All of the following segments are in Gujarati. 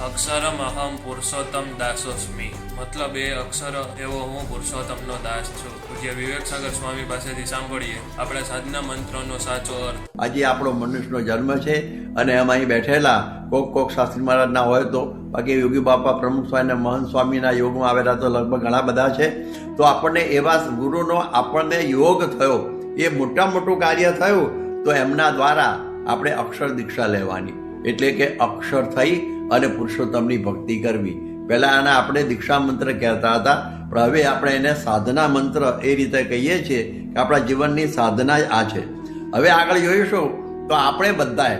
અક્ષરમ અહમ પુરુષોત્તમ દાસોસ્મી. મતલબ એ અક્ષર એવો હું પુરુષોત્તમનો દાસ છું. જે વિવેક સાગર સ્વામી પાસેથી સાંભળીએ, આપણા સાધના મંત્રનો સાચો અર્થ. આજે આપણો મનુષ્યનો જન્મ છે અને એમાં અહીં બેઠેલા કોક કોક શાસ્ત્રી મહારાજના હોય તો, બાકી યોગી બાપા પ્રમુખ સ્વામી અને મહંત સ્વામીના યોગમાં આવેલા તો લગભગ ઘણા બધા છે. તો આપણને એવા ગુરુનો આપણને યોગ થયો, એ મોટા મોટું કાર્ય થયું, તો એમના દ્વારા આપણે અક્ષર દીક્ષા લેવાની. એટલે કે અક્ષર થઈ અને પુરુષોત્તમની ભક્તિ કરવી. પહેલાં આના આપણે દીક્ષા મંત્ર કહેતા હતા, પણ હવે આપણે એને સાધના મંત્ર એ રીતે કહીએ છીએ કે આપણા જીવનની સાધના આ છે. હવે આગળ જોઈશું તો આપણે બધાએ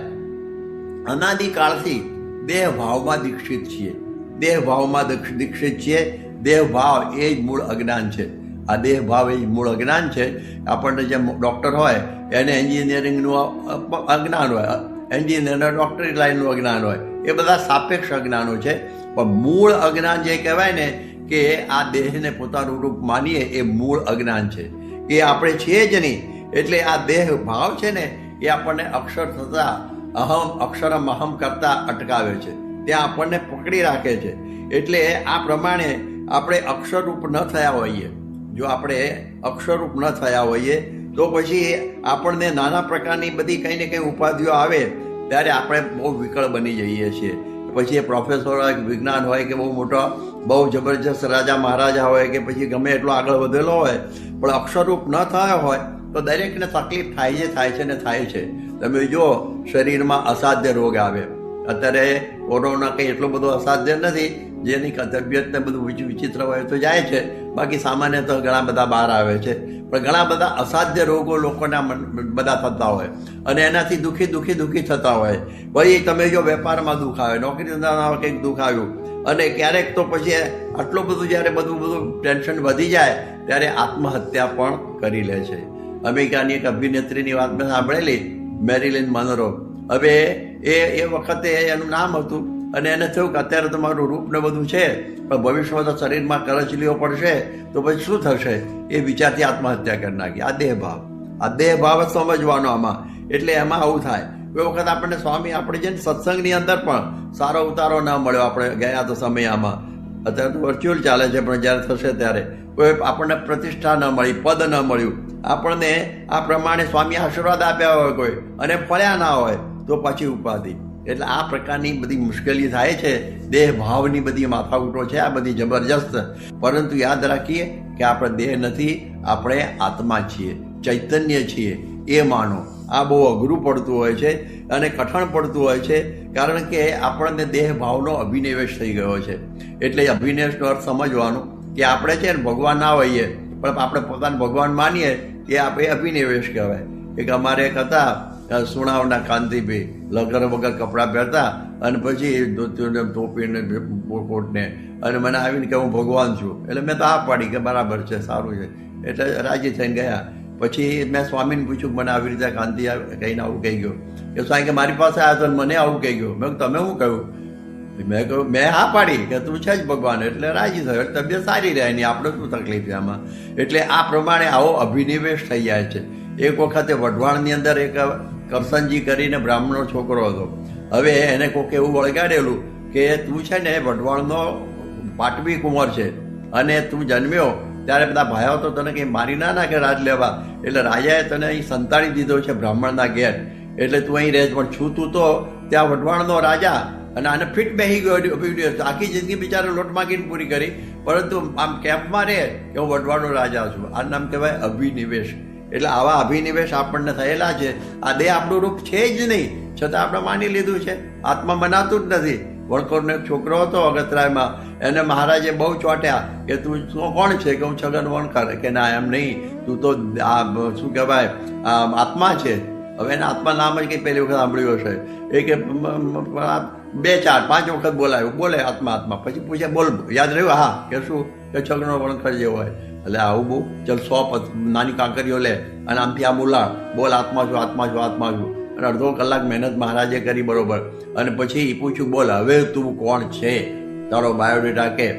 અનાદિકાળથી દેહ ભાવમાં દીક્ષિત છીએ. દેહ ભાવમાં દીક્ષ- દીક્ષિત છીએ. દેહ ભાવ એ જ મૂળ અજ્ઞાન છે. આ દેહ ભાવ એ મૂળ અજ્ઞાન છે. આપણને જે ડૉક્ટર હોય, એને એન્જિનિયરિંગનું અજ્ઞાન હોય. એન્જિનિયરને ડૉક્ટરી લાઈનનું અજ્ઞાન હોય. એ બધા સાપેક્ષ અજ્ઞાનો છે. પણ મૂળ અજ્ઞાન જે કહેવાય ને કે આ દેહને પોતાનું રૂપ માનીએ, એ મૂળ અજ્ઞાન છે. એ આપણે છીએ જ નહીં. એટલે આ દેહ ભાવ છે ને, એ આપણને અક્ષર થતા અહમ, અક્ષરમ અહમ કરતા અટકાવે છે. ત્યાં આપણને પકડી રાખે છે. એટલે આ પ્રમાણે આપણે અક્ષરરૂપ ન થયા હોઈએ. જો આપણે અક્ષરરૂપ ન થયા હોઈએ, તો પછી આપણને નાના પ્રકારની બધી કંઈ ને કંઈ ઉપાધિઓ આવે. ત્યારે આપણે બહુ વિકળ બની જઈએ છીએ. પછી એ પ્રોફેસર હોય વિજ્ઞાન હોય કે બહુ મોટો, બહુ જબરજસ્ત રાજા મહારાજા હોય કે પછી ગમે એટલો આગળ વધેલો હોય, પણ અક્ષરરૂપ ન થયો હોય, તો દરેકને તકલીફ થાય છે થાય છે ને થાય છે. તમે જો શરીરમાં અસાધ્ય રોગ આવે. અત્યારે કોરોના કંઈ એટલો બધો અસાધ્ય નથી, જેની તબિયતને બધું વિચિત્ર હોય તો જાય છે. બાકી સામાન્ય તો ઘણા બધા બહાર આવે છે. પણ ઘણા બધા અસાધ્ય રોગો લોકોના બધા થતા હોય. અને એનાથી દુઃખી દુઃખી દુઃખી થતા હોય. ભાઈ, તમે જો વેપારમાં દુઃખ આવે, નોકરી ધંધામાં કંઈક દુઃખ આવ્યું, અને ક્યારેક તો પછી આટલું બધું જ્યારે બધું બધું ટેન્શન વધી જાય, ત્યારે આત્મહત્યા પણ કરી લે છે. અમેરિકાની એક અભિનેત્રીની વાત મેં સાંભળેલી, મેરીલિન મનરો. હવે એ એ વખતે એનું નામ હતું અને એને થયું કે અત્યારે તમારું રૂપ ને બધું છે, પણ ભવિષ્યમાં તો શરીરમાં કરચલીઓ પડશે, તો પછી શું થશે? એ વિચારથી આત્મહત્યા કરી નાખી. આ દેહ ભાવ. આ દેહ ભાવ જ સમજવાનો આમાં. એટલે એમાં આવું થાય. એ વખત આપણને સ્વામી આપણે છે ને સત્સંગની અંદર પણ સારો ઉતારો ના મળ્યો આપણે ગયા તો સમય આમાં અત્યારે તો વર્ચ્યુઅલ ચાલે છે, પણ જ્યારે થશે ત્યારે. કોઈ આપણને પ્રતિષ્ઠા ન મળી, પદ ન મળ્યું. આપણને આ પ્રમાણે સ્વામી આશીર્વાદ આપ્યા હોય કોઈ, અને ફળ્યા ના હોય, તો પછી ઉપાધિ. એટલે આ પ્રકારની બધી મુશ્કેલી થાય છે. દેહ ભાવની બધી માથાકૂટો છે, આ બધી જબરજસ્ત. પરંતુ યાદ રાખીએ કે આપણે દેહ નથી, આપણે આત્મા છીએ, ચૈતન્ય છીએ. એ માનો. આ બહુ અઘરું પડતું હોય છે અને કઠણ પડતું હોય છે, કારણ કે આપણને દેહ ભાવનો અભિનિવેશ થઈ ગયો છે. એટલે અભિનિવેશનો અર્થ સમજવાનો કે આપણે છે ને ભગવાન ના હોઈએ, પણ આપણે પોતાને ભગવાન માનીએ, એ આપણે અભિનિવેશ કહેવાય. એક અમારે એક હતા સુણાવના કાંતિભાઈ લગર વગર કપડાં પહેરતા અને પછી ધોતીઓને ટોપીને કોટને અને મને આવીને કે હું ભગવાન છું. એટલે મેં તો આ પાડી કે બરાબર છે, સારું છે. એટલે રાજી થઈને ગયા. પછી મેં સ્વામીને પૂછ્યું મને આવી રીતે કાંતિ કહીને આવું કહી ગયો. કે સ્વામી કે મારી પાસે આવ્યા તો મને આવું કહી ગયો. મેં તમે શું કહ્યું? મેં કહ્યું, મેં હા પાડી કે તું છે જ ભગવાન. એટલે રાજી થયો. એટલે તબિયત સારી રહે નહીં આપણે શું તકલીફ છે આમાં? એટલે આ પ્રમાણે આવો અભિનિવેશ થઈ જાય છે. એક વખતે વઢવાણની અંદર એક કરસનજી કરીને બ્રાહ્મણનો છોકરો હતો. હવે એને કોઈક એવું વળગાડેલું કે તું છે ને વઢવાણનો પાટવી કુંવર છે અને તું જન્મ્યો ત્યારે બધા ભાઈઓ તો તને કંઈ મારી ના નાખે રાજ લેવા. એટલે રાજાએ તને અહીં સંતાડી દીધો છે બ્રાહ્મણના ઘેર. એટલે તું અહીં રહેજ પણ છું તું તો ત્યાં વઢવાણનો રાજા અને આને ફિટ બેસી ગયો. આખી જિંદગી બિચારો લોટ માગીને પૂરી કરી. પરંતુ આમ કેમ્પમાં રહે કે હું વઢવાણનો રાજા છું. આ નામ કહેવાય અભિનિવેશ. એટલે આવા અભિનિવેશ આપણને થયેલા છે. આ દેહ આપણું રૂપ છે જ નહીં, છતાં આપણે માની લીધું છે. આત્મા મનાતું જ નથી. વણકોરનો એક છોકરો હતો અગતરાયમાં. એને મહારાજે બહુ ચોટ્યા કે તું શું કોણ છે કે હું છગન વણકર? કે ના, એમ નહીં. તું તો આ, શું કહેવાય આત્મા છે. હવે એના આત્મા નામ જ કંઈ પહેલી વખત સાંભળ્યું હશે. એ કે બે ચાર, પાંચ વખત બોલાયું. બોલે આત્મા આત્મા. પછી પૂછે બોલ. યાદ રહ્યું? હા, કે શું? કે છગનો વણકર જેવો હોય. એટલે આવું બહુ ચલ સો નાની કાંકરીઓ લે. અને આમથી આમ બોલા બોલ આત્મા છું આત્મા છું આત્મા છું. અને અડધો કલાક મહેનત મહારાજે કરી બરોબર. અને પછી એ પૂછ્યું, બોલ, હવે તું કોણ છે? તારો બાયોડેટા કે?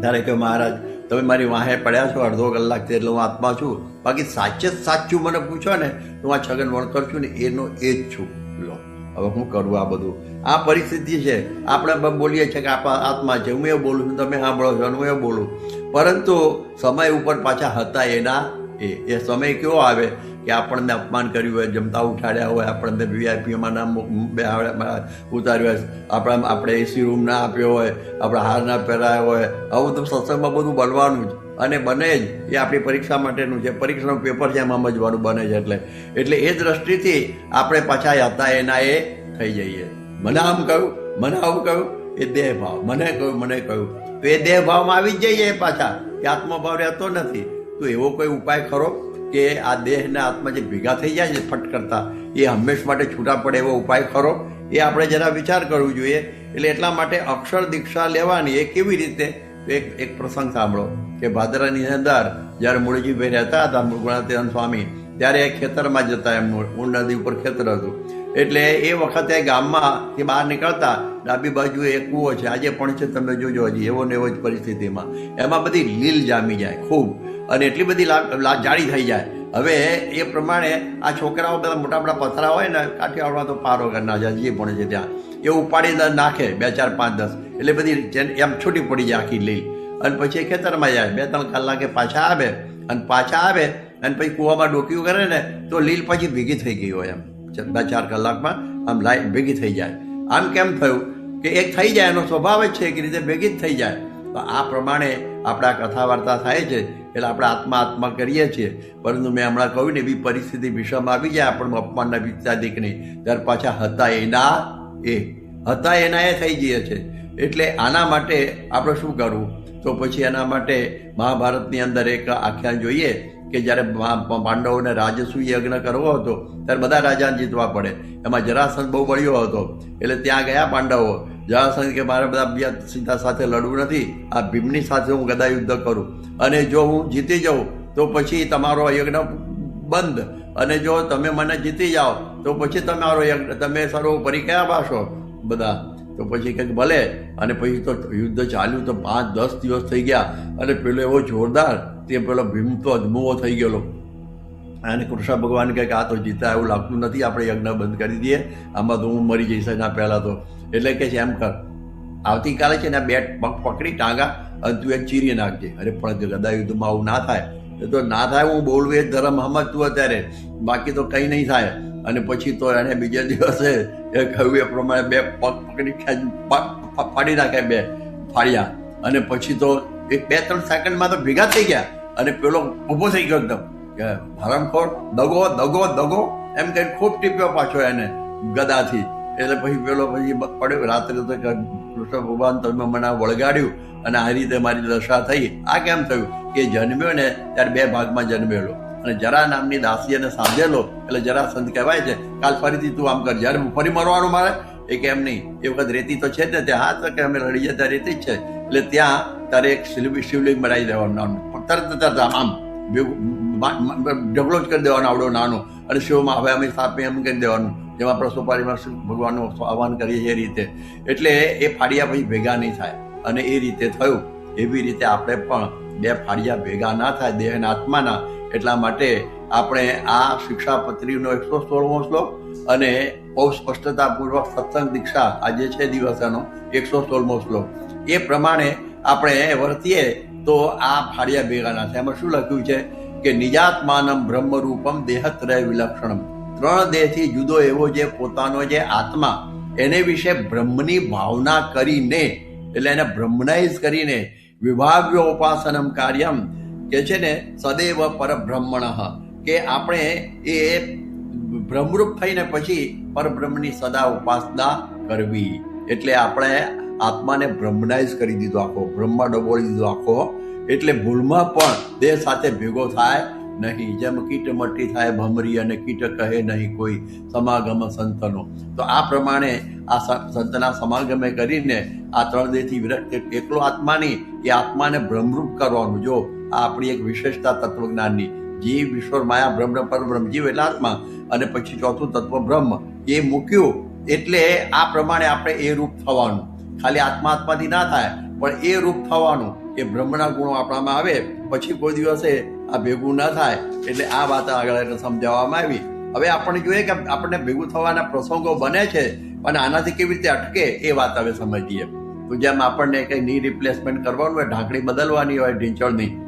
ધારે કે મહારાજ, તમે મારી વાહે પડ્યા છો અડધો કલાકથી એટલે હું આત્મા છું. બાકી સાચે સાચું મને પૂછો ને હું આ છગન વણકર છું ને, એનો એ જ છું. લો. હવે હું કરું આ બધું? આ પરિસ્થિતિ છે. આપણે બોલીએ છીએ કે આપણા આત્મા છે. હું એ બોલું છું, તમે સાંભળો છો હું એ બોલું. પરંતુ સમય ઉપર પાછા હતા એના એ. એ સમય કેવો આવે કે આપણને અપમાન કર્યું હોય, જમતા ઉઠાડ્યા હોય, આપણને વીઆઈપીમાં નામ બેહાડ્યા ઉતાર્યું હોય, આપણા, આપણે એસી રૂમ ના આપ્યો હોય, આપણા હાર ના પહેરાયો હોય. આવું બધું સત્સંગમાં બધું બનવાનું જ. અને બને જ એ આપણી પરીક્ષા માટેનું છે. પરીક્ષાનું પેપર છે, એમાં બને છે એટલે. એટલે એ દ્રષ્ટિથી આપણે પાછા હતા એના એ થઈ જઈએ. મને આમ કહ્યું, મને આવું કહ્યું, એ દેહ ભાવ મને કહ્યું મને કહ્યું. તો એ દેહ ભાવમાં આવી જ જઈએ પાછા. કે આત્મભાવ રહેતો નથી. તો એવો કોઈ ઉપાય ખરો કે આ દેહ ને આત્મા જે ભેગા થઈ જાય છે ફટ કરતા, એ હંમેશ માટે છૂટા પડે એવો ઉપાય ખરો? એ આપણે જરા વિચાર કરવું જોઈએ. એટલે એટલા માટે અક્ષર દીક્ષા લેવાની એ કેવી રીતે? એક એક પ્રસંગ સાંભળો. કે ભાદરાની અંદર જ્યારે મૂળજીભાઈ રહેતા હતા ગુણાતીરામ સ્વામી, ત્યારે એ ખેતરમાં જતા એમ ઊંડ નદી ઉપર ખેતર હતું. એટલે એ વખતે ગામમાં તે બહાર નીકળતા ડાબી બાજુએ એક કૂવો છે. આજે પણ છે, તમે જોજો હજી, એવો ને એવો જ પરિસ્થિતિમાં. એમાં બધી લીલ જામી જાય, ખૂબ. અને એટલી બધી લા- જાડી થઈ જાય. હવે એ પ્રમાણે આ છોકરાઓ બધા મોટા મોટા પથરા હોય ને, કાઠિયાવાડમાં તો પારો કરના જાય જે પણ છે ત્યાં. એ ઉપાડી નાખે બે ચાર પાંચ દસ. એટલે બધી એમ છૂટી પડી જાય આખી લીલ. અને પછી ખેતરમાં જાય. બે ત્રણ કલાકે પાછા આવે અને પાછા આવે અને પછી કૂવામાં ડોક્યું કરે ને તો લીલ પછી ભેગી થઈ ગઈ હોય એમ. બે ચાર કલાકમાં આમ લાઈટ ભેગી થઈ જાય. આમ કેમ થયું? કે એક થઈ જાય, એનો સ્વભાવ જ છે એક રીતે ભેગી જ થઈ જાય. તો આ પ્રમાણે આપણા કથા વાર્તા થાય છે, એટલે આપણે આત્મા આત્મા કરીએ છીએ. પરંતુ મેં હમણાં કહ્યું ને, એવી પરિસ્થિતિ વિષમ આવી જાય આપણને અપમાનના વિચારિકની ત્યાર પાછા હતા એના એ. હતા એના એ થઈ જઈએ છે. એટલે આના માટે આપણે શું કરવું? તો પછી એના માટે મહાભારતની અંદર એક આખ્યાન જોઈએ કે જ્યારે પાંડવોને રાજસૂય યજ્ઞ કરવો હતો, ત્યારે બધા રાજાને જીતવા પડે. એમાં જરાસંઘ બહુ બળ્યો હતો. એટલે ત્યાં ગયા પાંડવો. જરાસંઘ કે મારે બધા સીતા સાથે લડવું નથી, આ ભીમની સાથે હું ગદા યુદ્ધ કરું. અને જો હું જીતી જાઉં, તો પછી તમારો યજ્ઞ બંધ. અને જો તમે મને જીતી જાઓ, તો પછી તમારો યજ્ઞ તમે સર્વોપરી કયા પાશો? બધા તો પછી કંઈક ભલે અને પછી તો યુદ્ધ ચાલ્યું તો પાંચ, દસ દિવસ થઈ ગયા અને પેલો એવો જોરદાર તે પેલો ભીમ તો અજમુવો થઈ ગયેલો. અને કૃષ્ણ ભગવાન કહે કે આ તો જીતા એવું લાગતું નથી, આપણે યજ્ઞ બંધ કરી દઈએ. આમાં તો હું મરી જઈશ એના પહેલાં તો. એટલે કે છે એમ કર. આવતીકાલે છે ને આ બે પગ પકડી ટાંગા અને તું એક ચીરી નાખજે. અરે પણ ગદા યુદ્ધમાં આવું ના થાય. એ તો ના થાય, હું બોલવું એ ધર્મ સમજતું અત્યારે. બાકી તો કંઈ નહીં થાય. અને પછી તો એને બીજે દિવસે એ કહ્યું એ પ્રમાણે બે પગ પકડી ફાડી નાખ્યા બે ફાડ્યા અને પછી તો એક બે ત્રણ સેકન્ડમાં તો ભેગા થઈ ગયા. અને પેલો ઊભો થઈ ગયો એકદમ. કે હરામખોર દગો દગો દગો, એમ કઈ ખૂબ ટીપ્યો પાછો એને ગદાથી. એટલે પછી પેલો પછી પડ્યો. રાત્રે તો કૃષ્ણ ભગવાન તમે મને વળગાડ્યું અને આ રીતે મારી દશા થઈ. આ કેમ થયું? કે જન્મ્યો ને ત્યારે બે ભાગમાં જન્મેલો. અને જરા નામની દાસીને સાંધેલો એટલે જરા સંત કહેવાય છે, કાલ ફરીથી તું આમ કર. જ્યારે ફરી મરવાનું મારે, એ કે એમ નહીં, એ વખત રેતી તો છે જ ને ત્યાં. હા, તો કે અમે લડી જતા રેતી જ છે. એટલે ત્યાં તારે એક શિવ શિવલિંગ બનાવી દેવાનું નાનું તરત તરત આમ ઢગલો જ કરી દેવાનો આવડો નાનો. અને શિવમાં હવે અમે સાપે એમ કરી દેવાનું, જેમાં આપણે સોપારીમાં શિવ ભગવાનનું આહવાન કરીએ એ રીતે. એટલે એ ફાડિયા પછી ભેગા નહીં થાય. અને એ રીતે થયું. એવી રીતે આપણે પણ બે ફાડિયા ભેગા ના થાય દેહ અને આત્માના. એટલા માટે આપણે આ શિક્ષાપત્રીનો એકસો સોળમો શ્લોક અને બહુ સ્પષ્ટતાપૂર્વક સત્સંગ દીક્ષા આજે છે દિવસનો એકસો સોળમો શ્લોક. એ પ્રમાણે આપણે વર્તીએ તો આ ફાળિયા ભેગાના છે. એમાં શું લખ્યું છે કે નિજાત્માનમ બ્રહ્મરૂપમ દેહત્રય વિલક્ષણમ. ત્રણ દેહથી જુદો એવો જે પોતાનો જે આત્મા, એને વિશે બ્રહ્મની ભાવના કરીને, એટલે એને બ્રહ્મનાઇઝ કરીને વિભાવ્ય ઉપાસનમ કાર્યમ કે છે ને, સદૈવ પરબ્રહ્મણ, કે આપણે એ બ્રહ્મરૂપ થઈને પછી પરબ્રહ્મની સદા ઉપાસના કરવી. એટલે આપણે આત્માને બ્રહ્મનાઇઝ કરી દીધો આખો, બ્રહ્મા ડબોળી દીધો આખો. એટલે ભૂલમાં પણ દેહ સાથે ભેગો થાય નહીં. જેમ કીટ મટી થાય ભમરી અને કીટ કહે નહીં કોઈ સમાગમ સંતનો. તો આ પ્રમાણે આ સંતના સમાગમે કરીને આ ત્રણ દેહથી વિરક્ત એકલો આત્માની એ આત્માને બ્રહ્મરૂપ કરવાનું. જો આ આપણી એક વિશેષતા તત્વજ્ઞાનની જીવ ઈશ્વર માયા, બ્રહ્મ પરબ્રહ્મ જીવ એટલે આત્મા. અને પછી ચોથું તત્વ બ્રહ્મ. એ મૂક્યું એટલે આ પ્રમાણે આપણે એ રૂપ થવાનું. ખાલી આત્મા આત્માથી ના થાય, પણ એ રૂપ થવાનું. એ બ્રહ્મના ગુણો આપણામાં આવે, પછી કોઈ દિવસે આ ભેગું ના થાય, એટલે આ વાત આગળ એને સમજાવવામાં આવી. હવે આપણે જોઈએ કે આપણને ભેગું થવાના પ્રસંગો બને છે, અને આનાથી કેવી રીતે અટકે એ વાત હવે સમજીએ. તો જેમ આપણને કંઈ ની રિપ્લેસમેન્ટ કરવાનું હોય, ઢાંકણી બદલવાની હોય ઢીંચળની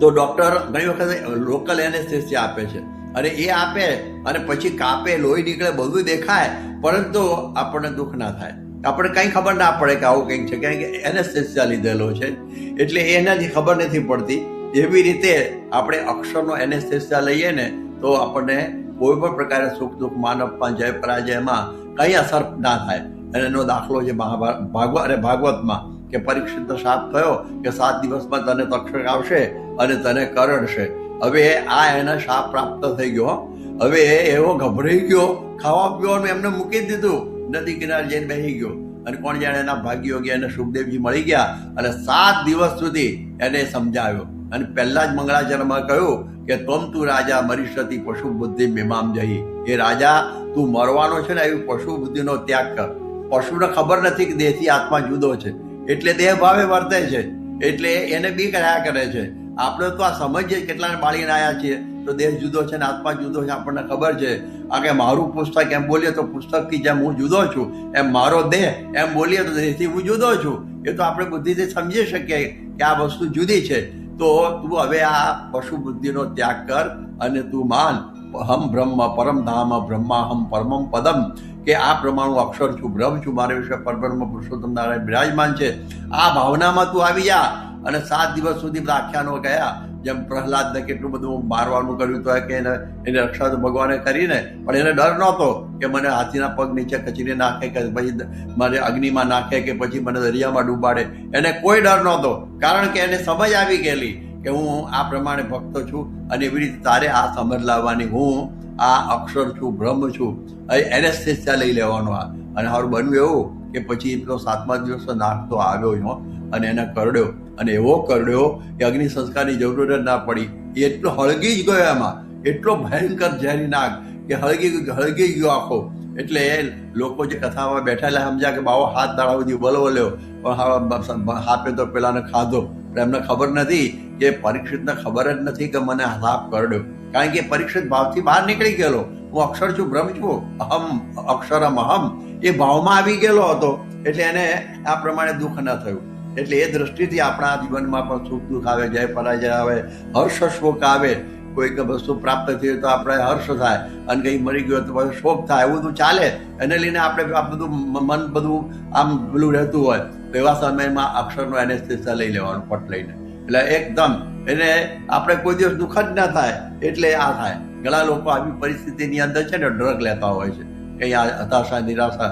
તો ડૉક્ટર ઘણી વખત લોકલ એનેસ્થેસિયા આપે છે. અને એ આપે, અને પછી કાપે, લોહી નીકળે, બધું દેખાય, પરંતુ આપણને દુઃખ ના થાય. આપણે કંઈ ખબર ના પડે કે આવું કંઈક છે, કારણ કે એનેસ્થેસિયા લીધેલો છે. એટલે એનાથી ખબર નથી પડતી. એવી રીતે આપણે અક્ષરનો એનેસ્થેસિયા લઈએ ને, તો આપણને કોઈ પણ પ્રકારે સુખ દુઃખ માન અપમાન જય, પરાજયમાં કંઈ અસર ના થાય. અને એનો દાખલો છે મહાભારત ભાગવત અને ભાગવતમાં. કે પરીક્ષિત શાપ થયો કે સાત દિવસમાં તને તક્ષક આવશે અને તને કરડશે. હવે આ એને શાપ પ્રાપ્ત થઈ ગયો હવે એવો ગભરાઈ ગયો, ખાવા પીવાનું એમને મૂકી દીધું. નદી કિનારે જઈને બેસી ગયો. અને કોણ જાણે એના ભાગ્યોગી એને સુખદેવજી મળી ગયા અને સાત દિવસ સુધી એને સમજાવ્યો. અને પહેલા જ મંગળાચરણમાં કહ્યું કે તમ તું રાજા, મરી સતી પશુ બુદ્ધિ મીમામ જઈ એ રાજા, તું મરવાનો છે ને એવી પશુ બુદ્ધિનો ત્યાગ કર. પશુને ખબર નથી કે દેહથી આત્મા જુદો છે. એટલે દેહ ભાવે વર્તે છે. એટલે એને બી કર્યા કરે છે. આપણે તો આ સમજીએ કેટલાને બાળીને આવ્યા છીએ. તો દેહ જુદો છે ને આત્મા જુદો છે આપણને ખબર છે. આ કે મારું પુસ્તક એમ બોલીએ તો પુસ્તકથી જેમ હું જુદો છું, એમ મારો દેહ એમ બોલીએ તો દેહથી હું જુદો છું. એ તો આપણે બુદ્ધિથી સમજી શકીએ કે આ વસ્તુ જુદી છે. તો તું હવે આ પશુ બુદ્ધિનો ત્યાગ કર અને તું માન. હમ બ્રહ્મ પરમ ધામ બ્રહ્માહમ પરમમ પદમ. કે આ પ્રમાણું અક્ષર છું, બ્રહ્મ છું, મારા વિશે પરબ્રહ્મ, પુરુષોત્તમ નારાયણ બિરાજમાન છે. આ ભાવનામાં તું આવી જા. અને સાત દિવસ સુધી બધા આખ્યાનો ગયા જેમ પ્રહલાદને કેટલું બધું મારવાનું કર્યું તો કે એને એને રક્ષા તો ભગવાને કરીને પણ એને ડર નહોતો કે મને હાથીના પગ નીચે કચીને નાખે કે પછી મારે અગ્નિમાં નાખે કે પછી મને દરિયામાં ડૂબાડે. એને કોઈ ડર નહોતો. કારણ કે એને સમજ આવી ગયેલી કે હું આ પ્રમાણે ભક્ત છું અને એવી રીતે તારે આ સમજ લાવવાની હું આ અક્ષર છું, બ્રહ્મ છું એનેસ્થેસિયા લઈ લેવાનો આ. અને હારું બન્યું એવું કે પછી એટલો સાતમા દિવસ નાખતો આવ્યો હો, અને એને કરડ્યો. અને એવો કરડ્યો કે અગ્નિ સંસ્કારની જરૂર જ ના પડી. એ એટલો હળગી જ ગયો એમાં. એટલો ભયંકર ઝેરી નાગ કે હળગી હળગી ગયો આખો. એટલે એ લોકો જે કથામાં બેઠેલા સમજ્યા કે બાવો હાથ દાડા સુધી બલવલ્યો પણ હાપે તો પેલાને ખાધો. એમને ખબર નથી કે પરીક્ષિતને ખબર જ નથી કે મને સાપ કરડ્યો. કારણ કે પરીક્ષિત ભાવથી બહાર નીકળી ગયેલો. હું અક્ષર છું બ્રહ્મ છું, અહમ, અક્ષરમ, અહમ. એ ભાવમાં આવી ગયેલો હતો, એટલે એને આ પ્રમાણે દુઃખ ન થયું. એટલે એ દ્રષ્ટિથી આપણા જીવનમાં પણ સુખ દુઃખ આવે, જય પરાજય આવે, હર્ષ શોક આવે. કોઈક વસ્તુ પ્રાપ્ત થઈ તો આપણે હર્ષ થાય, અને કંઈ મરી ગયો તો પછી શોક થાય, એવું બધું ચાલે. એને લઈને આપણે આ બધું મન બધું આમ પેલું રહેતું હોય, તો એવા સમયમાં અક્ષરનો એનેસ્થેસિયા લઈ લેવાનું, પટ લઈને. એટલે એકદમ. એને આપણે કોઈ દિવસ દુઃખ જ ના થાય, એટલે આ થાય. ઘણા લોકો આવી પરિસ્થિતિની અંદર છે ને ડ્રગ લેતા હોય છે. કંઈ આ હતાશા, નિરાશા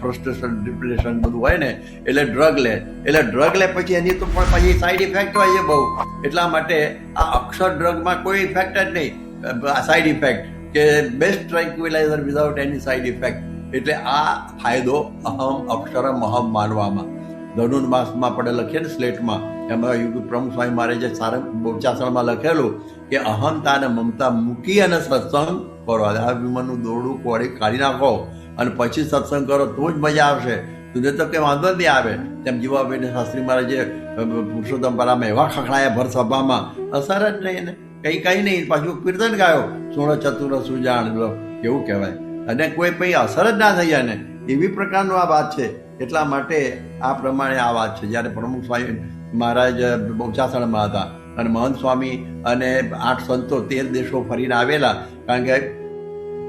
ફ્રસ્ટ્રેશન ડિપ્રેશન બધું હોય ને, એટલે ડ્રગ લે. એટલે ડ્રગ લે પછી એની તો પણ પછી સાઈડ ઇફેક્ટ હોય છે બહુ. એટલા માટે આ અક્ષર ડ્રગમાં કોઈ ઇફેક્ટ જ નહીં. સાઈડ ઇફેક્ટ કે best tranquilliser without any side effect એટલે આ ફાયદો અહમ અક્ષરમ અહમ માનવામાં. ધનુર્માસમાં માસમાં આપણે લખીએ ને સ્લેટમાં એમાં યુગ પ્રમુખ સ્વામી મહારાજે સારા બોચાસણમાં લખેલું કે અહંતા અને મમતા મૂકી અને સત્સંગ કરો. આ વિમાનનું દોરડું કોળી કાઢી નાખો અને પછી સત્સંગ કરો, તો જ મજા આવશે. તુને તો કંઈ વાંધો નહીં આવે. તેમ જીવાભાઈને શાસ્ત્રી મહારાજે પુરુષોત્તમ પરામાં એવા ખખડાયા ભર સભામાં. અસર જ નહીં એને. કંઈ કંઈ નહીં. પાછું કીર્તન ગાયો. સોળ ચતુર સુજાણ કેવું કહેવાય. અને કોઈ પછી અસર જ ના થઈ ને. એવી પ્રકારનું આ વાત છે. એટલા માટે આ પ્રમાણે આ વાત છે. જ્યારે પ્રમુખ સ્વામી મહારાજ બહુચાસણમાં હતા. અને મહંત સ્વામી અને આઠ સંતો તેર દેશો ફરીને આવેલા. કારણ કે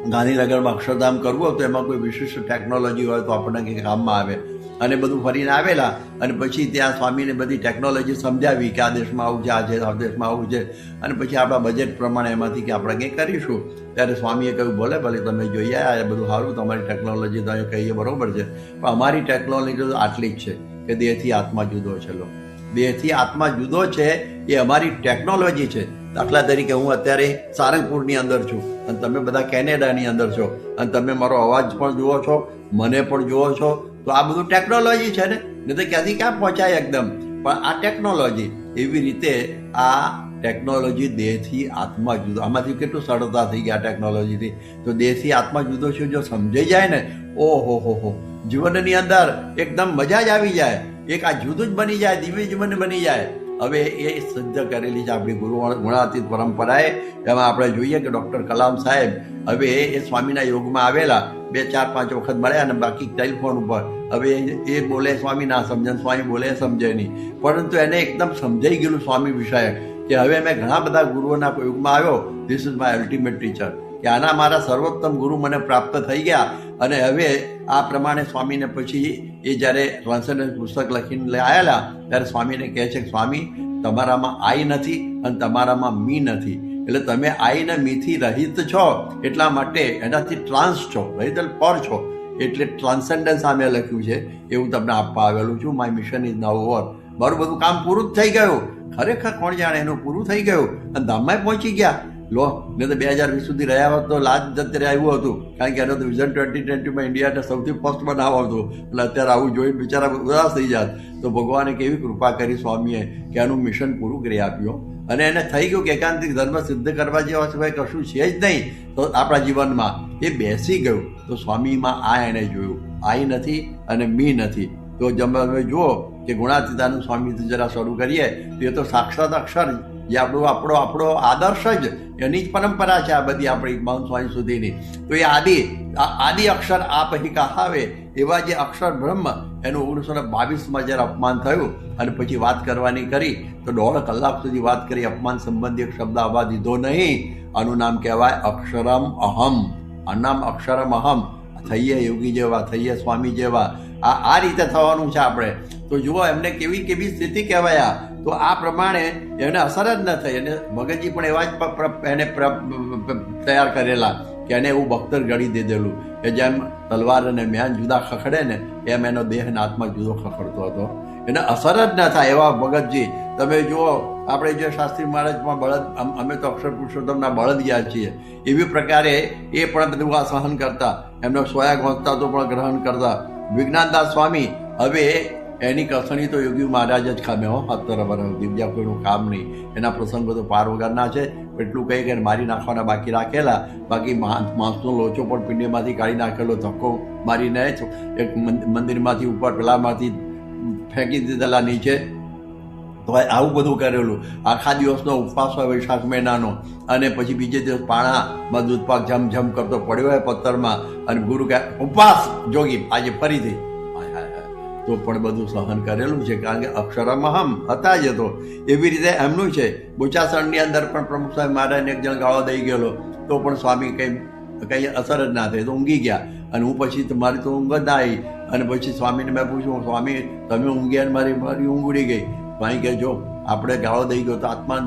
ગાંધીનગરમાં અક્ષરધામ કરવું હોય તો એમાં કોઈ વિશિષ્ટ ટેકનોલોજી હોય તો આપણને કંઈક કામમાં આવે. અને બધું ફરીને આવેલા. અને પછી ત્યાં સ્વામીને બધી ટેકનોલોજી સમજાવી કે આ દેશમાં આવું છે, આ છે, આ દેશમાં આવું છે. અને પછી આપણા બજેટ પ્રમાણે એમાંથી કે આપણે કંઈક કરીશું. ત્યારે સ્વામીએ કહ્યું, ભલે ભલે, તમે જોઈએ આ બધું સારું, તમારી ટેકનોલોજી તમે કહીએ બરોબર છે. પણ અમારી ટેકનોલોજી તો આટલી જ છે, કે દેહથી આત્મા જુદો છે, લો. દેહથી આત્મા જુદો છે, એ અમારી ટેકનોલોજી છે. દાખલા તરીકે હું અત્યારે સારંગપુરની અંદર છું અને તમે બધા કેનેડાની અંદર છો. અને તમે મારો અવાજ પણ જુઓ છો, મને પણ જુઓ છો. તો આ બધું ટેકનોલોજી છે ને? નહીં તો ક્યાંથી ક્યાં પહોંચાય એકદમ? પણ આ ટેકનોલોજી એવી રીતે આ ટેકનોલોજી દેહથી આત્મા જુદો. આમાંથી કેટલું સરળતા થઈ ગયા ટેકનોલોજીથી તો દેહથી આત્મા જુદો છે જો સમજાઈ જાય ને, ઓહો હો હો. જીવનની અંદર એકદમ મજા જ આવી જાય. એક આ જુદું જ બની જાય, દિવ્ય જીવન બની જાય. હવે એ સિદ્ધ કરેલી છે આપણી ગુરુ ગુણાતીત પરંપરાએ. એમાં આપણે જોઈએ કે ડૉક્ટર કલામ સાહેબ હવે એ સ્વામીના યોગમાં આવેલા. બે, ચાર, પાંચ વખત મળ્યા અને બાકી ટેલિફોન ઉપર. હવે એ- બોલે, સ્વામી, ના સમજે સ્વામી બોલે, સમજે નહીં. પરંતુ એને એકદમ સમજાઈ ગયેલું સ્વામી વિષય કે હવે મેં ઘણા બધા ગુરુઓના યુગમાં આવ્યો. This is my ultimate teacher કે આના મારા સર્વોત્તમ ગુરુ મને પ્રાપ્ત થઈ ગયા અને હવે આ પ્રમાણે સ્વામીને પછી એ જ્યારે ટ્રાન્સેન્ડન્સ પુસ્તક લખીને આવેલા, ત્યારે સ્વામીને કહે છે કે સ્વામી, તમારામાં આઈ નથી અને તમારામાં મી નથી. એટલે તમે આઈ ને મીથી રહિત છો, એટલા માટે એનાથી ટ્રાન્સ છો રહિત પર છો. એટલે ટ્રાન્સેન્ડન્સ સામે લખ્યું છે. એવું તમને આપવા આવેલું છું. My mission is now over મારું બધું કામ પૂરું જ થઈ ગયું. ખરેખર કોણ જાણે એનું પૂરું થઈ ગયું? અને ધામમાં પહોંચી ગયા. લો ને તો બે હજાર વીસ સુધી રહ્યા હોત તો લાજ અત્યારે આવ્યું હતું. કારણ કે એનો તો વિઝન ટ્વેન્ટી ટ્વેન્ટીમાં ઇન્ડિયાને સૌથી ફર્સ્ટ બનાવવા હતું એટલે અત્યારે આવું જોઈને બિચારા ઉદાસ થઈ જાત. તો ભગવાને કેવી કૃપા કરી સ્વામીએ કે આનું મિશન પૂરું કરી આપ્યું. અને એને થઈ ગયું કે એકાંતિક ધર્મ સિદ્ધ કરવા જેવા સિવાય કશું છે જ નહીં. તો આપણા જીવનમાં એ બેસી ગયું. તો સ્વામીમાં આ એને જોયું. આઈ નથી અને મી નથી. તો તમે જુઓ કે ગુણાતીતાનું સ્વામીથી જરા શરૂ કરીએ, તો એ તો સાક્ષાત અક્ષર જે. આપણો આપણો આપણો આદર્શ જ. એની જ પરંપરા છે આ બધી આપણી મૌન સ્વામી સુધીની. તો એ આદિ આદિ અક્ષર આ પછી કહાવે એવા જે અક્ષર બ્રહ્મ, એનું ઓગણીસો ને બાવીસમાં જ્યારે અપમાન થયું અને પછી વાત કરવાની કરી, તો દોઢ કલાક સુધી વાત કરી, અપમાન સંબંધી એક શબ્દ આવવા દીધો નહીં. આનું નામ કહેવાય અક્ષરમ અહમ. અનામ નામ અક્ષરમ અહમ. થઈએ યોગી જેવા, થઈએ સ્વામી જેવા. આ આ રીતે થવાનું છે આપણે. તો જુઓ એમને કેવી કેવી સ્થિતિ કહેવાયા તો આ પ્રમાણે એને અસર જ ન થઈ. અને મગજી પણ એવા જ એને તૈયાર કરેલા કે એને એવું બખ્તર ગળી દીધેલું કે જેમ તલવાર અને મ્યાન જુદા ખખડે ને એમ એનો દેહ આત્મા જુદો ખખડતો હતો. એને અસર જ ન થાય એવા ભગતજી તમે જુઓ, આપણે જે શાસ્ત્રી મહારાજમાં બળદ, અમે તો અક્ષર પુરુષોત્તમના બળદ ગયા છીએ. એવી પ્રકારે એ પણ બધું આ સહન કરતા. એમનો સોયા ઘોંચતા તો પણ ગ્રહણ કરતા. વિજ્ઞાનદાસ સ્વામી હવે એની કસણી તો યોગી મહારાજ જ ખામે હો સત્તર વર્ષ બીજા કોઈનું કામ નહીં. એના પ્રસંગો તો પાર વગરના છે. એટલું કહી કે મારી નાખવાના બાકી રાખેલા. બાકી માંસ માંસનો લોચો પણ પિંડીમાંથી કાઢી નાખેલો ધક્કો મારીને એક મંદિરમાંથી ઉપર પેલામાંથી ફેંકી દીધેલા નીચે. તો આવું બધું કરેલું. આખા દિવસનો ઉપવાસ હોય વૈશાખ મહિનાનો. અને પછી બીજે દિવસ પાણામાં દૂધપાક જમ કરતો પડ્યો હોય પથ્થરમાં. અને ગુરુ કહે, ઉપવાસ, જોગી, આજે ફરીથી. તો પણ બધું સહન કરેલું છે, કારણ કે અક્ષરમહમ હતા જ હતો એવી રીતે એમનું છે. બોચાસણની અંદર પણ પ્રમુખ સ્વામી મહારાજને એક જણ ગાળો દઈ ગયેલો, તો પણ સ્વામી કંઈ કંઈ અસર જ ના થઈ, તો ઊંઘી ગયા. અને હું પછી મારી તો ઊંઘ જ આવી. અને પછી સ્વામીને મેં પૂછ્યું સ્વામી, તમે ઊંઘ્યા ને મારી મારી ઊંઘ ઉડી ગઈ. સ્વામી કહે જો, આપણે ગાળો દઈ ગયો તો આત્મા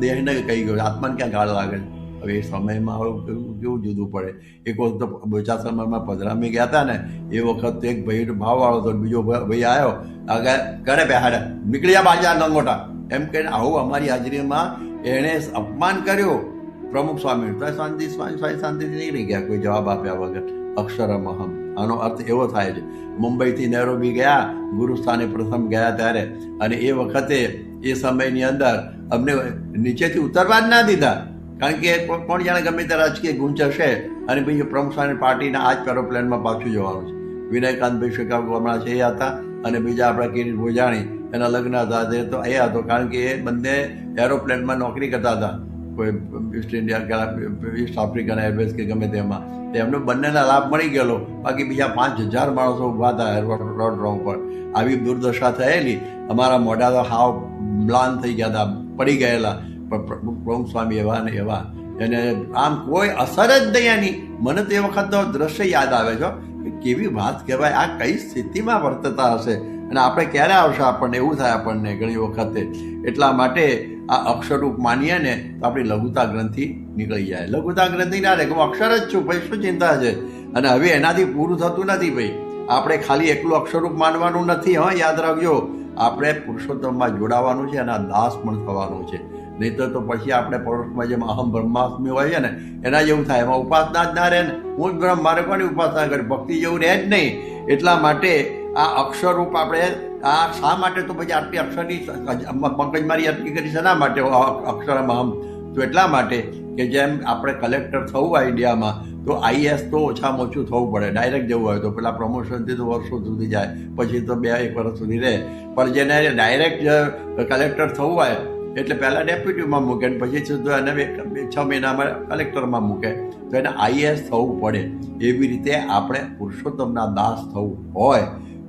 દેહને કહી ગયો, આત્માને ક્યાં ગાળો લાગે છે? હવે એ સમયમાં કેવું કેવું જુદું પડે. એક વખત તો બોચાસરમાં પધરામી ગયા હતા ને, એ વખત તો એક ભાઈ ભાવવાળો હતો બીજો ભાઈ આવ્યો આગળ કરે બેહાડે નીકળી જા બાજા લંગોટા એમ કહીને આવું અમારી હાજરીમાં એણે અપમાન કર્યું. પ્રમુખ સ્વામી તો શાંતિ સ્વામી શાંતિથી નીકળી ગયા, કોઈ જવાબ આપ્યા વગર. અક્ષરમહમ. આનો અર્થ એવો થાય છે, મુંબઈથી નૈરોબી ગયા, ગુરુસ્થાને પ્રથમ ગયા ત્યારે. અને એ વખતે એ સમયની અંદર અમને નીચેથી ઉતરવા જ ના દીધા. કારણ કે કોણ જાણે ગમે તે રાજકીય ગુંચશે અને પછી પ્રમુખ સ્વામી પાર્ટીના આ જ એરોપ્લેનમાં પાછું જવાનું છે. વિનયકાંતભાઈ શેખાવ હમણાં છે એ હતા અને બીજા આપણા કિરીટ ભોજાણી, એના લગ્ન હતા. તે તો એ હતો, કારણ કે એ બંને એરોપ્લેનમાં નોકરી કરતા હતા. કોઈ East India East African Airways કે ગમે તેમાં. તો એમને બંનેના લાભ મળી ગયેલો. બાકી બીજા પાંચ હજાર માણસો ઊભા હતા રોડ રોડ પર આવી દુર્દશા થયેલી. અમારા મોઢા તો હાવ મ્લાન થઈ ગયા હતા, પડી ગયેલા. પણ પ્ર- પ્રમુખ સ્વામી એવા ને એવા. એને આમ કોઈ અસર જ નહીં એની. મને તો એ વખત તો દ્રશ્ય યાદ આવે છે કે કેવી વાત કહેવાય, આ કઈ સ્થિતિમાં વર્તતા હશે? અને આપણે ક્યારે આવશે આપણને? એવું થાય આપણને ઘણી વખતે. એટલા માટે આ અક્ષરરૂપ માનીએ ને તો આપણી લઘુતા ગ્રંથિ નીકળી જાય. લઘુતા ગ્રંથિ ના રહે હું અક્ષર જ છું, ભાઈ, શું ચિંતા છે? અને હવે એનાથી પૂરું થતું નથી, ભાઈ. આપણે ખાલી એકલું અક્ષરરૂપ માનવાનું નથી, હા, યાદ રાખજો. આપણે પુરુષોત્તમમાં જોડાવાનું છે અને દાસ પણ થવાનું છે. નહીં તો પછી આપણે પરોક્ષમાં જેમ અહમ બ્રહ્માસ્મી હોય છે ને, એના જેવું થાય. એમાં ઉપાસના જ ના રહે ને. હું જ બ્રહ્મ, મારે કોની ઉપાસના કરી ભક્તિ જેવું રહે જ નહીં. એટલા માટે આ અક્ષરરૂપ આપણે, આ શા માટે? તો પછી આટલી અક્ષરની પંકજમારી આટલી કરી શેના માટે? અક્ષરમ અહમ તો એટલા માટે કે જેમ આપણે કલેક્ટર થવું હોય ઇન્ડિયામાં, તો આઈએસ તો ઓછામાં ઓછું થવું પડે. ડાયરેક્ટ જવું હોય તો પેલા પ્રમોશનથી તો વર્ષો સુધી જાય. પછી તો બે એક વર્ષ સુધી રહે. પણ જેને ડાયરેક્ટ કલેક્ટર થવું હોય એટલે પહેલાં ડેપ્યુટીમાં મૂકે ને પછી સીધું એને છ મહિનામાં કલેક્ટરમાં મૂકે. તો એને આઈએસ થવું પડે. એવી રીતે આપણે પુરુષોત્તમના દાસ થવું હોય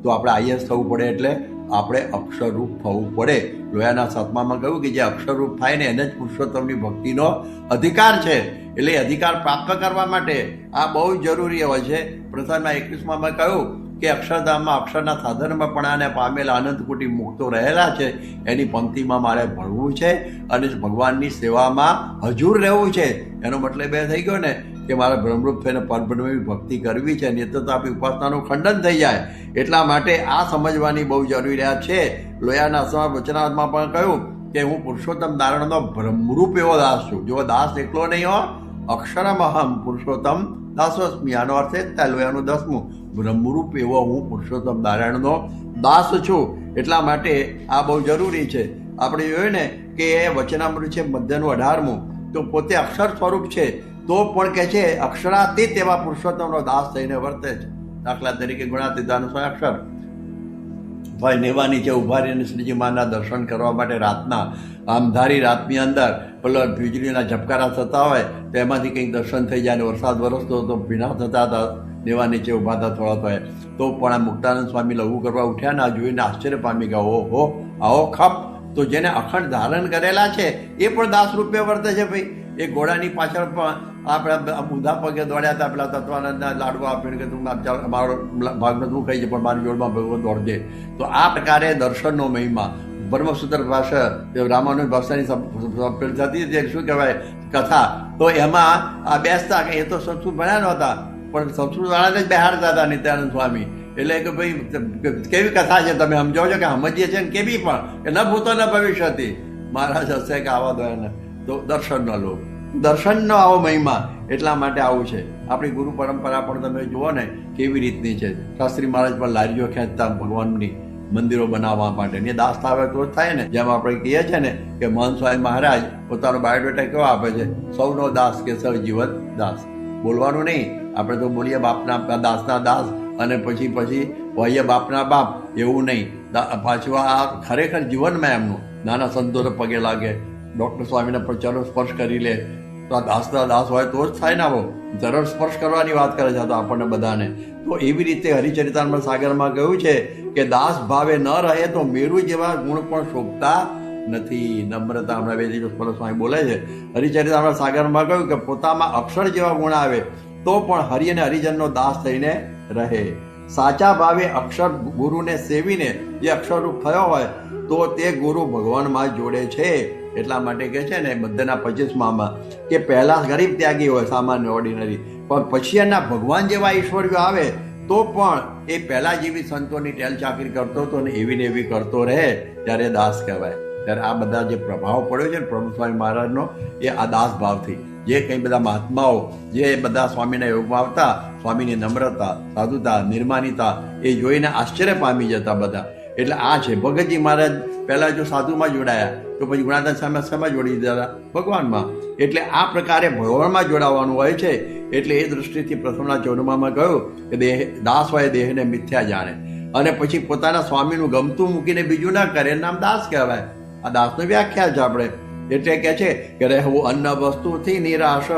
તો આપણે આઈએસ થવું પડે એટલે આપણે અક્ષરરૂપ થવું પડે. લોયાના સતમામાં કહ્યું કે જે અક્ષરરૂપ થાય ને એને જ પુરુષોત્તમની ભક્તિનો અધિકાર છે. એટલે અધિકાર પ્રાપ્ત કરવા માટે આ બહુ જરૂરી હોય છે. પ્રથમમાં એકવીસમાં મેં કહ્યું કે અક્ષરધામમાં અક્ષરના સાધનમાં પણ આને પામેલા આનંદકુટી કોટી મુક્તો રહેલા છે, એની પંક્તિમાં મારે ભણવું છે અને ભગવાનની સેવામાં હજુર રહેવું છે. એનો મતલબ એ થઈ ગયો ને કે મારે બ્રહ્મરૂપ થઈને પરબ્રહ્મની ભક્તિ કરવી છે આપણી ઉપાસનાનું ખંડન થઈ જાય. એટલા માટે આ સમજવાની બહુ જરૂરિયાત છે. લોયાના સમા વચનાથમાં પણ કહ્યું કે હું પુરુષોત્તમ નારાયણનો બ્રહ્મરૂપ એવો દાસ છું. જો દાસ એકલો નહીં હો અક્ષરમ અહમ પુરુષોત્તમ દાસોસ્મી આનો અર્થ એ જ થાય લોયાનું દસમું. બ્રહ્મરૂપ એવો હું પુરુષોત્તમ નારાયણનો દાસ છું. એટલા માટે આ બહુ જરૂરી છે. આપણે જોયું ને કે એ વચનામૃત છે મધ્યનું અઢારમું. તો પોતે અક્ષર સ્વરૂપ છે. તો પણ કે છે અક્ષરાતીત એવા પુરુષોત્તમનો દાસ થઈને વર્તે છે. દાખલા તરીકે ગુણાતીતાનું સ્વયં અક્ષર. ભાઈ નેવા નીચે ઊભા રહીને શ્રીજી માના દર્શન કરવા માટે રાતના આમધારી રાતની અંદર પેલો વીજળીના ઝબકારા થતા હોય તો એમાંથી કંઈક દર્શન થઈ જાય અને વરસાદ વરસતો તો ભીના થતા હતા, નેવા નીચે ઊભા હતા થોડા થાય તો પણ આ મુક્તાનંદ સ્વામી લઘુ કરવા ઉઠ્યા ને જોઈને આશ્ચર્ય પામી ગયા, ઓહો, આવો ખપ. તો જેને અખંડ ધારણ કરેલા છે, એ પણ દાસ રૂપે વર્તે છે ભાઈ. એ ઘોડાની પાછળ પણ આપણે ઊંધા પગે દોડ્યા હતા, પેલા તત્વાનંદના લાડવા આપીને કે તું મારો ભાગનો તું કહી છે પણ મારી જોડમાં ભગવત દોડજે. તો આ પ્રકારે દર્શનનો મહિમા. બ્રહ્મસૂત્ર ભાષા રામાનુ ભાષાની થતી જે શું કહેવાય, કથા. તો એમાં આ બેસતા કે એ તો સંસ્કૃત ભણ્યા નહોતા, પણ સંસ્કૃત વાળાને જ બેહાડતા હતા નિત્યાનંદ સ્વામી. એટલે કે ભાઈ કેવી કથા છે તમે સમજો છો કે સમજીએ છીએ કેવી પણ કે ન ભૂતો ન ભવિષ્યથી મહારાજ હશે કે આવા દો એને તો દર્શનનો લોભ. દર્શનનો આવો મહિમા, એટલા માટે આવું છે. આપણી ગુરુ પરંપરા પણ તમે જુઓ ને, કેવી રીતની છે. શાસ્ત્રી મહારાજ પણ લારીઓ ખેંચતા ભગવાનની મંદિરો બનાવવા માટે. ને દાસ તો થાય ને, જેમ આપણે કહીએ છીએ ને કે મહંત સ્વામી મહારાજ પોતાનો બાયોડેટા કેવો આપે છે? સૌનો દાસ કે સૌ જીવત દાસ. બોલવાનું નહીં, આપણે તો બોલીએ બાપના દાસના દાસ અને પછી પછી વહીએ બાપના બાપ. એવું નહીં. પાછું આ ખરેખર જીવનમાં એમનું. નાના સંતોને પગે લાગે ડૉક્ટર સ્વામીને ચરણ સ્પર્શ કરી લે. તો આ દાસના દાસ હોય તો જ થાય ને આવો. ચરણ સ્પર્શ કરવાની વાત કરે છે તો આપણને બધાને. તો એવી રીતે હરિચરિતામાં સાગરમાં કહ્યું છે કે દાસ ભાવે ન રહે તો મેરુ જેવા ગુણ પણ શોભતા નથી. નમ્રતા હમણાં વેદી સ્વામી બોલે છે. હરિચરિતામાં સાગરમાં કહ્યું કે પોતામાં અક્ષર જેવા ગુણ આવે તો પણ હરિ અને હરિજનનો દાસ થઈને રહે. સાચા ભાવે અક્ષર ગુરુને સેવીને જે અક્ષરરૂપ થયો હોય તો તે ગુરુ ભગવાનમાં જોડે છે. એટલા માટે કે છે ને બધાના પચીસમાં કે પહેલાં ગરીબ ત્યાગી હોય, સામાન્ય ઓર્ડિનરી પણ પછી એના ભગવાન જેવા ઈશ્વરીઓ આવે, તો પણ એ પહેલા જેવી સંતોની ટેલ ચાકરી કરતો હતો ને એવી ને એવી કરતો રહે, ત્યારે દાસ કહેવાય. ત્યારે આ બધા જે પ્રભાવ પડ્યો છે ને પ્રભુ સ્વામી મહારાજનો, એ આ દાસ ભાવથી. જે કંઈ બધા મહાત્માઓ, જે બધા સ્વામીના યોગમાં આવતા, સ્વામીની નમ્રતા, સાધુતા નિર્માનિતા એ જોઈને આશ્ચર્ય પામી જતા બધા. એટલે આ છે. ભગતજી મહારાજ પહેલાં જો સાધુમાં જોડાયા, તો પછી ગુણાદાન સામે સામે જોડી દીધા ભગવાનમાં. એટલે આ પ્રકારે ભગવાનમાં જોડાવાનું હોય છે. એટલે એ દૃષ્ટિથી પ્રથમના ચૌદમામાં કહ્યું કે દેહ, દાસ હોય દેહને મિથ્યા જાણે. અને પછી પોતાના સ્વામીનું ગમતું મૂકીને બીજું ના કરે નામ દાસ કહેવાય. આ દાસની વ્યાખ્યા છે આપણે. એટલે કે છે કે રહેવું અન્ન વસ્તુથી નિરાશ,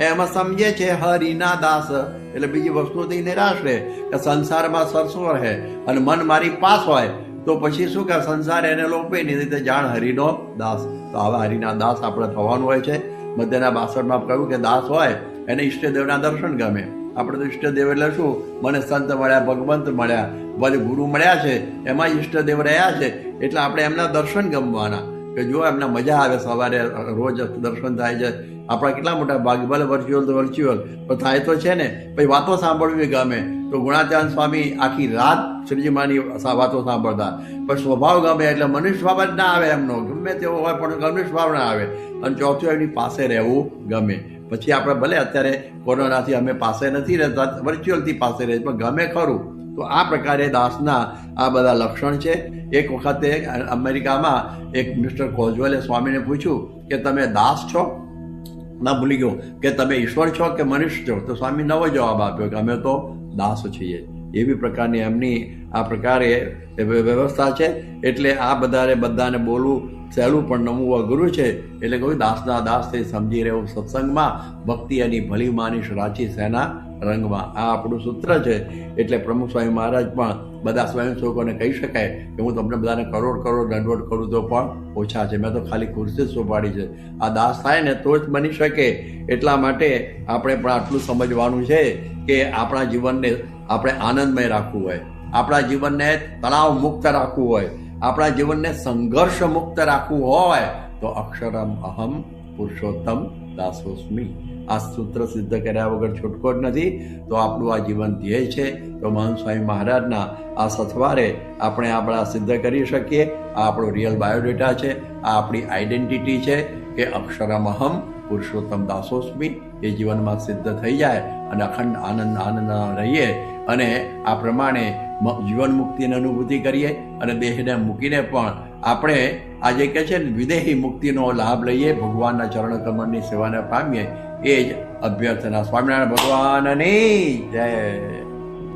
એમ સમજે છે હરિના દાસ. એટલે બીજી વસ્તુથી નિરાશ રહે. કે સંસારમાં સરસો રહે અને મન મારી પાસ હોય. તો પછી શું કે સંસાર એને લોપે નહીં રીતે જાણ હરિનો દાસ. તો આવા હરિના દાસ આપણે થવાનું હોય છે. મધ્યના બાસઠમાં કહ્યું કે દાસ હોય, એને ઈષ્ટદેવના દર્શન ગમે. આપણે તો ઈષ્ટદેવ એટલે શું? મને સંત મળ્યા, ભગવંત મળ્યા ભલે ગુરુ મળ્યા છે, એમાં ઈષ્ટદેવ રહ્યા છે. એટલે આપણે એમના દર્શન ગમવાના. કે જો એમને મજા આવે સવારે રોજ દર્શન થાય છે. આપણા કેટલા મોટા ભાગ વર્ચ્યુઅલ તો વર્ચ્યુઅલ પણ થાય તો છે ને, પછી વાતો સાંભળવી ગમે. તો ગુણાચાંદ સ્વામી આખી રાત શ્રીજીમાની વાતો સાંભળતા. પણ સ્વભાવ ગમે એટલે મનુષ્ય સ્વભાવ જ ના આવે એમનો. ગમે તેવો હોય પણ મનુષ્ય સ્વભાવ ના આવે. અને ચોથું, એમની પાસે રહેવું ગમે. પછી આપણે ભલે અત્યારે કોરોનાથી અમે પાસે નથી રહેતા, વર્ચ્યુઅલથી પાસે રહે પણ ગમે ખરું. તો આ પ્રકારે દાસના આ બધા લક્ષણ છે. એક વખતે અમેરિકામાં એક મિસ્ટર કોઝવેલે સ્વામીને પૂછ્યું કે તમે દાસ છો? ના, ભૂલી ગયો. કે તમે ઈશ્વર છો કે મનુષ્ય છો? તો સ્વામી નવો જવાબ આપ્યો કે અમે તો દાસ છીએ. એવી પ્રકારની એમની આ પ્રકારે વ્યવસ્થા છે. એટલે આ બધાને બધાને બોલવું સહેલું પણ નમવું અઘરું છે. એટલે કહ્યું, દાસના દાસ થઈ સમજી રહેવું સત્સંગમાં. ભક્તિ અને ભલી માનીશ રાચી સેના રંગમાં. આ આપણું સૂત્ર છે. એટલે પ્રમુખ સ્વામી મહારાજ પણ બધા સ્વયંસેવકોને કહી શકાય કે હું તમને બધાને કરોડ કરોડ દંડવટ કરું તો પણ ઓછા છે. મેં તો ખાલી ખુરશી જ સોંપાડી છે. આ દાસ થાય ને તો જ બની શકે. એટલા માટે આપણે પણ આટલું સમજવાનું છે કે આપણા જીવનને આપણે આનંદમય રાખવું હોય. આપણા જીવનને તણાવ મુક્ત રાખવું હોય. આપણા જીવનને સંઘર્ષ મુક્ત રાખવું હોય તો અક્ષરમ અહમ પુરુષોત્તમ દાસોસ્મી. આ સૂત્ર સિદ્ધ કર્યા વગર છૂટકો જ નથી. તો આપણું આ જીવન ધ્યેય છે. તો મહંત સ્વામી મહારાજના આ સથવારે આપણે આપણા સિદ્ધ કરી શકીએ. આ આપણો રિયલ બાયોડેટા છે. આ આપણી આઈડેન્ટિટી છે કે અક્ષરમ અહમ પુરુષોત્તમ દાસોસ્મી. એ જીવનમાં સિદ્ધ થઈ જાય અને અખંડ આનંદ આનંદ રહીએ અને આ પ્રમાણે જીવન મુક્તિની અનુભૂતિ કરીએ અને દેહને મૂકીને પણ આપણે આજે કહે છે ને, વિદેહી મુક્તિનો લાભ લઈએ, ભગવાનના ચરણ કમળની સેવાને પામીએ. એ જ અભ્યર્થના. સ્વામિનારાયણ ભગવાનની જય.